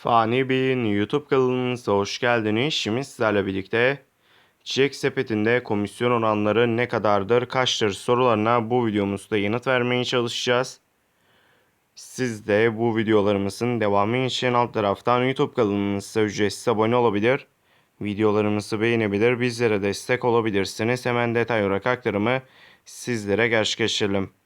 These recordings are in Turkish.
Fani Bey'in YouTube kanalımıza hoş geldiniz. Şimdi sizlerle birlikte Çiçek Sepeti'nde komisyon oranları ne kadardır, kaçtır sorularına bu videomuzda yanıt vermeye çalışacağız. Siz de bu videolarımızın devamı için alt taraftan YouTube kanalımıza ücretsiz abone olabilir. Videolarımızı beğenebilir, bizlere destek olabilirsiniz. Hemen detay olarak aktarımı sizlere gerçekleştirelim.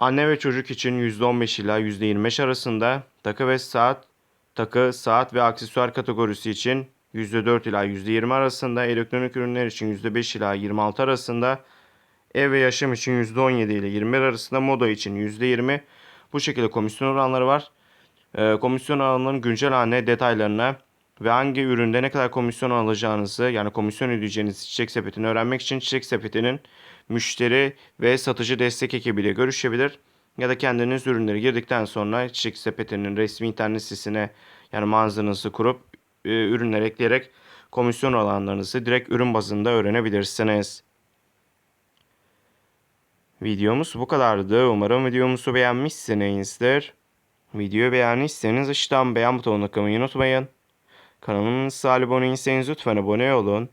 Anne ve çocuk için %15 ila %25 arasında, takı ve saat, takı, saat ve aksesuar kategorisi için %4 ila %20 arasında, elektronik ürünler için %5 ila 26 arasında, ev ve yaşam için %17 ile 21 arasında, moda için %20 bu şekilde komisyon oranları var. Ee, komisyon oranlarının güncel haline detaylarına ve hangi üründe ne kadar komisyon alacağınızı yani komisyon ödeyeceğiniz çiçek sepetini öğrenmek için çiçek sepetinin müşteri ve satıcı destek ekibiyle görüşebilir. Ya da kendiniz ürünleri girdikten sonra çiçek sepetinin resmi internet sitesine yani mağazanızı kurup e, ürünler ekleyerek komisyon alanlarınızı direkt ürün bazında öğrenebilirsiniz. Videomuz bu kadardı. Umarım videomuzu beğenmişsinizdir. Videoyu beğendiyseniz aşağıdan beğen butonuna tıklamayı unutmayın. Kanalımıza abone değilseniz lütfen abone olun.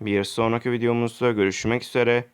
Bir sonraki videomuzda görüşmek üzere.